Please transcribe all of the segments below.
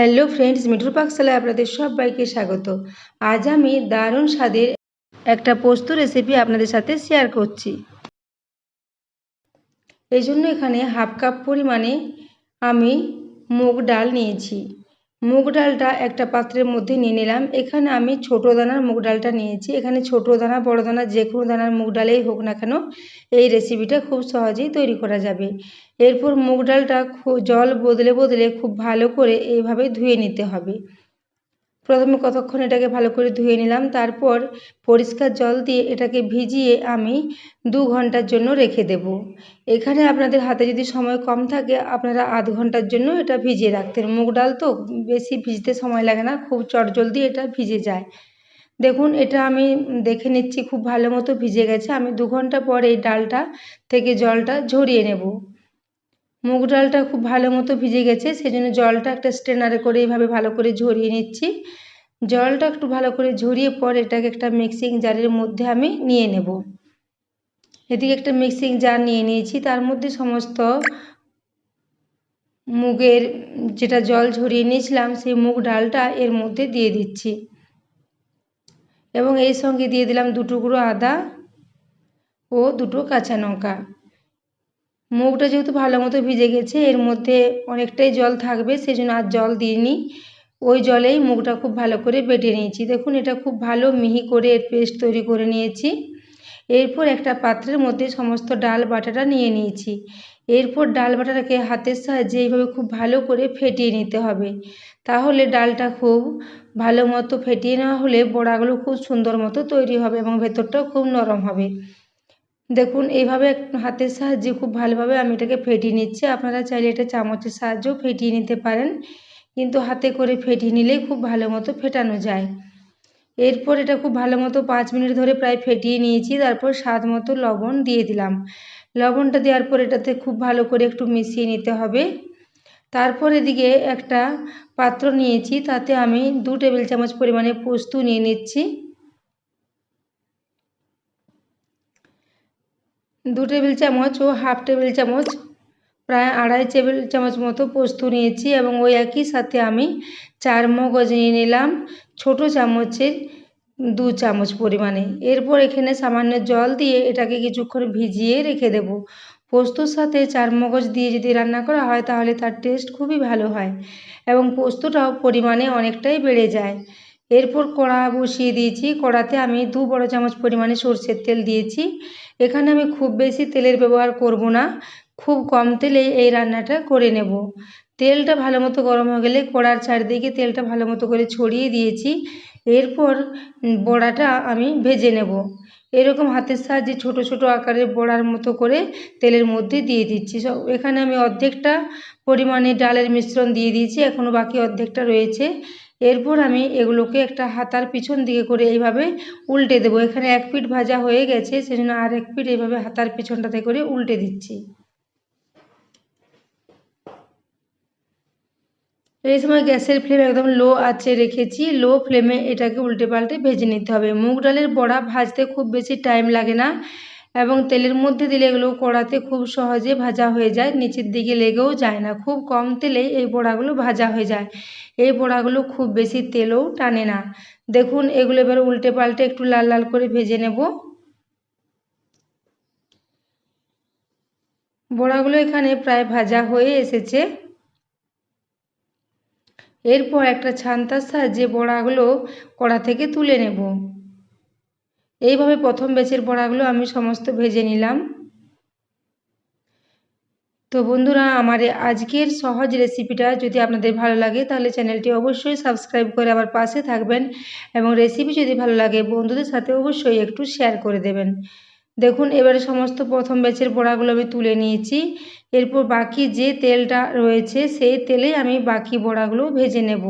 Hello friends মিঠুর পাকশালায় আপনাদের সবাইকে স্বাগত। আজ আমি দারুণ স্বাদের একটা পোস্ত রেসিপি আপনাদের সাথে শেয়ার করছি। এই জন্য এখানে হাফ কাপ পরিমাণে আমি মুগ ডাল নিয়েছি। মুগ ডালটা একটা পাত্রের মধ্যে নিয়ে নিলাম। এখানে আমি ছোটো দানার মুগ ডালটা নিয়েছি। এখানে ছোটো দানা, বড় দানা, যে কোনো দানার মুগ ডালেই হোক না কেন, এই রেসিপিটা খুব সহজেই তৈরি করা যাবে। এরপর মুগ ডালটা জল বদলে বদলে খুব ভালো করে এইভাবে ধুয়ে নিতে হবে। প্রথমে কতক্ষণ এটাকে ভালো করে ধুয়ে নিলাম, তারপর পরিষ্কার জল দিয়ে এটাকে ভিজিয়ে আমি দু ঘণ্টার জন্য রেখে দেব। এখানে আপনাদের হাতে যদি সময় কম থাকে, আপনারা আধ ঘণ্টার জন্য এটা ভিজিয়ে রাখতেন মুগ ডাল তো বেশি ভিজতে সময় লাগে না, খুব চটজলদি এটা ভিজে যায়। দেখুন, এটা আমি দেখে নিচ্ছি, খুব ভালো মতো ভিজে গেছে। আমি দু ঘণ্টা পর এই ডালটা থেকে জলটা ঝরিয়ে নেব। মুগ ডালটা খুব ভালো মতো ভিজে গেছে, সেজন্য জলটা একটা স্ট্রেনারে করে এইভাবে ভালো করে ঝরিয়ে নিচ্ছি। জলটা একটু ভালো করে ঝরিয়ে পর এটাকে একটা মিক্সিং জারের মধ্যে আমি নিয়ে নেব। এদিকে একটা মিক্সিং জার নিয়ে নিয়েছি, তার মধ্যে সমস্ত মুগের যেটা জল ঝরিয়ে নিয়েছিলাম, সেই মুগ ডালটা এর মধ্যে দিয়ে দিচ্ছি। এবং এই সঙ্গে দিয়ে দিলাম দু টুকরো আদা ও দুটো কাঁচা লঙ্কা। মুগটা যেহেতু ভালো মতো ভিজে গেছে, এর মধ্যে অনেকটাই জল থাকবে সেই জন্য আর জল দিইনি। ওই জলেই মুগটা খুব ভালো করে বেটে নিয়েছি। দেখুন, এটা খুব ভালো মিহি করে এর পেস্ট তৈরি করে নিয়েছি। এরপর একটা পাত্রের মধ্যে সমস্ত ডাল বাটাটা নিয়ে নিয়েছি। এরপর ডাল বাটাটাকে হাতের সাহায্যে এইভাবে খুব ভালো করে ফেটিয়ে নিতে হবে। তাহলে ডালটা খুব ভালো মতো ফেটিয়ে নেওয়া হলে বড়াগুলো খুব সুন্দর মতো তৈরি হবে এবং ভেতরটাও খুব নরম হবে। দেখুন, এইভাবে হাতের সাহায্যে খুব ভালোভাবে আমি এটাকে ফেটিয়ে নিচ্ছি। আপনারা চাইলে এটা চামচের সাহায্যেও ফেটিয়ে নিতে পারেন। কিন্তু হাতে করে ফেটিয়ে নিলেই খুব ভালো মতো ফেটানো যায়। এরপর এটা খুব ভালো মতো পাঁচ মিনিট ধরে প্রায় ফেটিয়ে নিয়েছি। তারপর স্বাদ মতো লবণ দিয়ে দিলাম। লবণটা দেওয়ার পর এটাতে খুব ভালো করে একটু মিশিয়ে নিতে হবে। তারপর এদিকে একটা পাত্র নিয়েছি। তাতে আমি দু টেবিল চামচ পরিমাণে পোস্ত নিয়ে নিচ্ছি। দু টেবিল চামচ ও হাফ টেবিল চামচ, প্রায় আড়াই টেবিল চামচ মতো পোস্ত নিয়েছি এবং ওই একই সাথে আমি চার মগজ নিয়ে নিলাম ছোটো চামচের দু চামচ পরিমাণে। এরপর এখানে সামান্য জল দিয়ে এটাকে কিছুক্ষণ ভিজিয়ে রেখে দেব। পোস্তর সাথে চার মগজ দিয়ে যদি রান্না করা হয় তাহলে তার টেস্ট খুবই ভালো হয় এবং পোস্তটাও পরিমাণে অনেকটাই বেড়ে যায়। এরপর কড়া বসিয়ে দিয়েছি। কড়াতে আমি দু বড় চামচ পরিমাণে সর্ষের তেল দিয়েছি। এখানে আমি খুব বেশি তেলের ব্যবহার করব না। খুব কম তেলেই এই রান্নাটা করে নেব। তেলটা ভালো মতো গরম হয়ে গেলে কড়ার চারিদিকে তেলটা ভালো মতো করে ছড়িয়ে দিয়েছি। এরপর বড়াটা আমি ভেজে নেব। এরকম হাতের সাহায্যে ছোট ছোট আকারের বড়ার মতো করে তেলের মধ্যে দিয়ে দিচ্ছি। সব, এখানে আমি অর্ধেকটা পরিমাণে ডালের মিশ্রণ দিয়ে দিয়েছি। এখনও বাকি অর্ধেকটা রয়েছে। এরপর আমি এগুলোকে একটা হাতার পিছন দিকে করে এইভাবে উল্টে দেবো। এখানে এক পিঠ ভাজা হয়ে গেছে, সেজন্য আর এক পিঠ এইভাবে হাতার পিছনটাতে করে উল্টে দিচ্ছি। এই সময় গ্যাসের ফ্লেম একদম লো আছে রেখেছি, লো ফ্লেমে এটাকে উল্টে পাল্টে ভেজে নিতে হবে। মুগ ডালের বড়া ভাজতে খুব বেশি টাইম লাগে না। এবং তেলের মধ্যে দিলে এগুলো কড়াতে খুব সহজে ভাজা হয়ে যায়। নিচের দিকে লেগেও যায় না। খুব কম তেলেই এই বড়াগুলো ভাজা হয়ে যায়। এই বড়াগুলো খুব বেশি তেলও টানে না। দেখুন, এগুলো এবার উল্টে পাল্টে একটু লাল লাল করে ভেজে নেব। বড়াগুলো এখানে প্রায় ভাজা হয়ে এসেছে। এরপর একটা ছান্তার সাহায্যে বড়াগুলো কড়া থেকে তুলে নেব। এইভাবে প্রথম বেচের বড়াগুলো আমি সমস্ত ভেজে নিলাম। তো বন্ধুরা, আমার আজকের সহজ রেসিপিটা যদি আপনাদের ভালো লাগে, তাহলে চ্যানেলটি অবশ্যই সাবস্ক্রাইব করে আমার পাশে থাকবেন এবং রেসিপি যদি ভালো লাগে, বন্ধুদের সাথে অবশ্যই একটু শেয়ার করে দেবেন। দেখুন, এবারে সমস্ত প্রথম ব্যাচের বড়াগুলো আমি তুলে নিয়েছি। এরপর বাকি যে তেলটা রয়েছে, সেই তেলে আমি বাকি বড়াগুলো ভেজে নেব।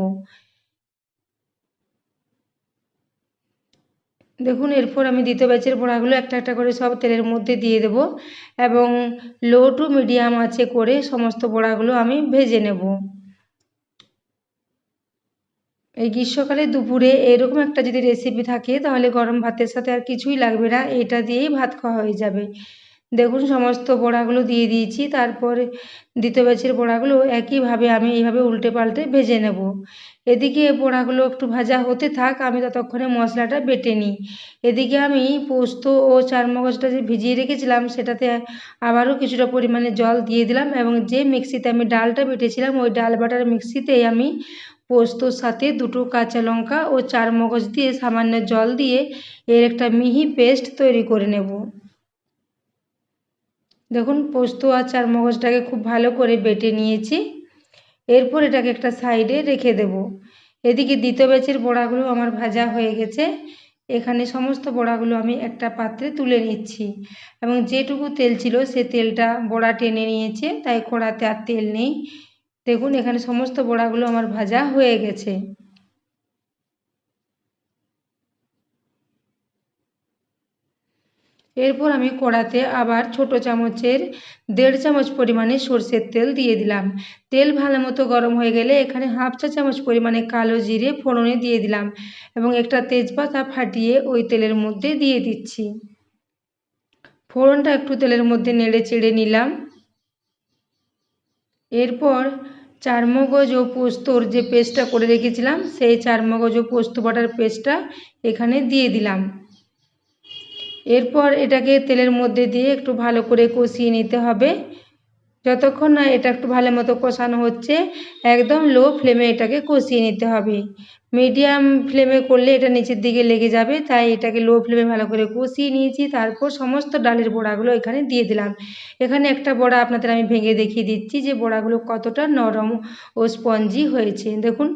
দেখুন, এরপর আমি দ্বিতীয় ব্যাচের বড়াগুলো একটা একটা করে সব তেলের মধ্যে দিয়ে দেব এবং লো টু মিডিয়াম আছে করে সমস্ত বড়াগুলো আমি ভেজে নেব। এই গ্রীষ্মকালে দুপুরে এরকম একটা যদি রেসিপি থাকে, তাহলে গরম ভাতের সাথে আর কিছুই লাগবে না, এটা দিয়েই ভাত খাওয়া হয়ে যাবে। দেখুন, সমস্ত বড়াগুলো দিয়ে দিয়েছি, তারপরে দ্বিতীয় ব্যাচের বড়াগুলো একইভাবে আমি এইভাবে উল্টে পাল্টে ভেজে নেব। এদিকে বড়াগুলো একটু ভাজা হতে থাক, আমি ততক্ষণে মশলাটা বেটে নিই। এদিকে আমি পোস্ত ও চারমগজটা যে ভিজিয়ে রেখেছিলাম, সেটাতে আবারও কিছুটা পরিমাণে জল দিয়ে দিলাম এবং যে মিক্সিতে আমি ডালটা বেটেছিলাম, ওই ডাল বাটার মিক্সিতেই আমি পোস্তর সাথে দুটো কাঁচা লঙ্কা ও চারমগজ দিয়ে সামান্য জল দিয়ে এর একটা মিহি পেস্ট তৈরি করে নেব। দেখুন, পোস্ত আর চারমগজটাকে খুব ভালো করে বেটে নিয়েছি। এরপর এটাকে একটা সাইডে রেখে দেব। এদিকে দ্বিতীয় ব্যাচের বড়াগুলো আমার ভাজা হয়ে গেছে। এখানে সমস্ত বড়াগুলো আমি একটা পাত্রে তুলে নিচ্ছি। এবং যেটুকু তেল ছিল সে তেলটা বড়া টেনে নিয়েছে, তাই কড়াতে আর তেল নেই। দেখুন, এখানে সমস্ত বড়াগুলো আমার ভাজা হয়ে গেছে। এরপর আমি কড়াতে আবার ছোট চামচের দেড় চামচ পরিমাণে সর্ষের তেল দিয়ে দিলাম। তেল ভালো মতো গরম হয়ে গেলে এখানে হাফ চা চামচ পরিমাণে কালো জিরে ফোড়নে দিয়ে দিলাম এবং একটা তেজপাতা ফাটিয়ে ওই তেলের মধ্যে দিয়ে দিচ্ছি। ফোড়নটা একটু তেলের মধ্যে নেড়ে চেড়ে নিলাম। এরপর চারমগজ ও পোস্তর যে পেস্টটা করে রেখেছিলাম, সেই চারমগজ ও পোস্ত বাটার পেস্টটা এখানে দিয়ে দিলাম। এরপর এটাকে তেলের মধ্যে দিয়ে একটু ভালো করে কষিয়ে নিতে হবে। যতক্ষণ না এটা একটু ভালো মতো কষানো হচ্ছে, একদম লো ফ্লেমে এটাকে কষিয়ে নিতে হবে। মিডিয়াম ফ্লেমে করলে এটা নিচের দিকে লেগে যাবে, তাই এটাকে লো ফ্লেমে ভালো করে কষিয়ে নিয়েছি। তারপর সমস্ত ডালের বড়াগুলো এখানে দিয়ে দিলাম। এখানে একটা বড়া আপনাদের আমি ভেঙে দেখিয়ে দিচ্ছি যে বড়াগুলো কতটা নরম ও স্পঞ্জি হয়েছে। দেখুন,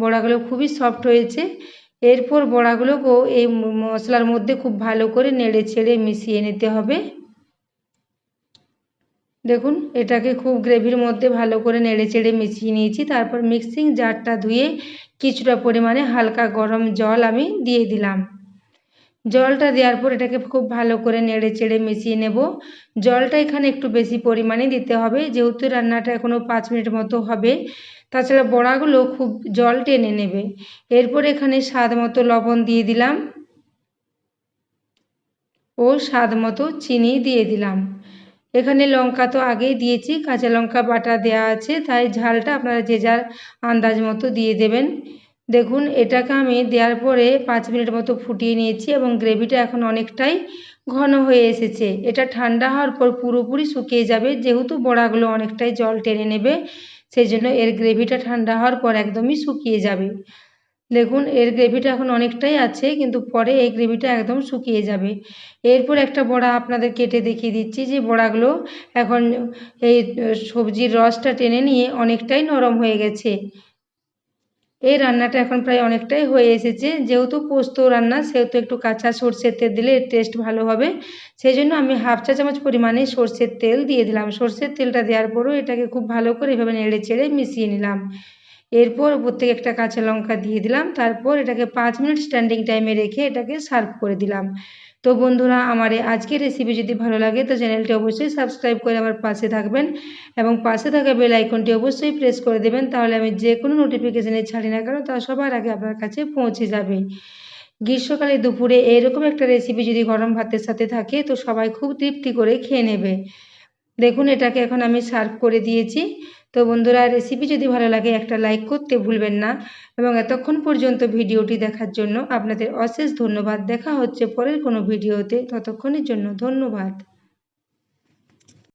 বড়াগুলো খুবই সফট হয়েছে। এরপর বড়াগুলোকেও এই মশলার মধ্যে খুব ভালো করে নেড়ে ছেড়ে মিশিয়ে নিতে হবে। দেখুন, এটাকে খুব গ্রেভির মধ্যে ভালো করে নেড়ে চেড়ে মিশিয়ে নিয়েছি। তারপর মিক্সিং জারটা ধুয়ে কিছুটা পরিমাণে হালকা গরম জল আমি দিয়ে দিলাম। জলটা দেওয়ার পর এটাকে খুব ভালো করে নেড়ে চেড়ে মিশিয়ে নেব। জলটা এখানে একটু বেশি পরিমাণে দিতে হবে, যেহেতু রান্নাটা এখনও পাঁচ মিনিট মতো হবে। তাছাড়া বড়াগুলো খুব জল টেনে নেবে। এরপর এখানে স্বাদ মতো লবণ দিয়ে দিলাম। ও স্বাদ মতো চিনি দিয়ে দিলাম। এখানে লঙ্কা তো আগেই দিয়েছি, কাঁচা লঙ্কা বাটা দেওয়া আছে, তাই ঝালটা আপনারা যে যার আন্দাজ মতো দিয়ে দেবেন। দেখুন, এটাকে আমি দেওয়ার পরে পাঁচ মিনিট মতো ফুটিয়ে নিয়েছি এবং গ্রেভিটা এখন অনেকটাই ঘন হয়ে এসেছে। এটা ঠান্ডা হওয়ার পর পুরোপুরি শুকিয়ে যাবে, যেহেতু বড়াগুলো অনেকটাই জল টেনে নেবে সেই জন্য এর গ্রেভিটা ঠান্ডা হওয়ার পর একদমই শুকিয়ে যাবে। দেখুন, এর গ্রেভিটা এখন অনেকটাই আছে, কিন্তু পরে এই গ্রেভিটা একদম শুকিয়ে যাবে। এরপর একটা বড়া আপনাদের কেটে দেখিয়ে দিচ্ছি যে বড়াগুলো এখন এই সবজির রসটা টেনে নিয়ে অনেকটাই নরম হয়ে গেছে। এই রান্নাটা এখন প্রায় অনেকটাই হয়ে এসেছে। যেহেতু পোস্ত রান্না, সেহেতু একটু কাঁচা সর্ষের তেল দিলে টেস্ট ভালো হবে। সেই জন্য আমি হাফ চা চামচ পরিমাণে সর্ষের তেল দিয়ে দিলাম। সর্ষের তেলটা দেওয়ার পরও এটাকে খুব ভালো করে এভাবে নেড়ে চেড়ে মিশিয়ে নিলাম। এরপর উপর থেকে একটা কাঁচা লঙ্কা দিয়ে দিলাম। তারপর এটাকে পাঁচ মিনিট স্ট্যান্ডিং টাইমে রেখে এটাকে সার্ভ করে দিলাম। তো বন্ধুরা, আমার এই আজকের রেসিপি যদি ভালো লাগে, তো চ্যানেলটি অবশ্যই সাবস্ক্রাইব করে আমার পাশে থাকবেন এবং পাশে থাকা বেল আইকনটি অবশ্যই প্রেস করে দেবেন, তাহলে আমি যে কোনো নোটিফিকেশানে ছাড়ি না কেন, তা সবার আগে আপনার কাছে পৌঁছে যাবে। গ্রীষ্মকালে দুপুরে এরকম একটা রেসিপি যদি গরম ভাতের সাথে থাকে, তো সবাই খুব তৃপ্তি করে খেয়ে নেবে। দেখুন, এটাকে এখন আমি সার্ভ করে দিয়েছি। তো বন্ধুরা রেসিপি যদি ভালো লাগে, একটা লাইক করতে ভুলবেন না। এবং এতক্ষণ পর্যন্ত ভিডিওটি দেখার জন্য আপনাদের অশেষ ধন্যবাদ। দেখা হচ্ছে পরের কোনো ভিডিওতে। ততক্ষণের জন্য ধন্যবাদ।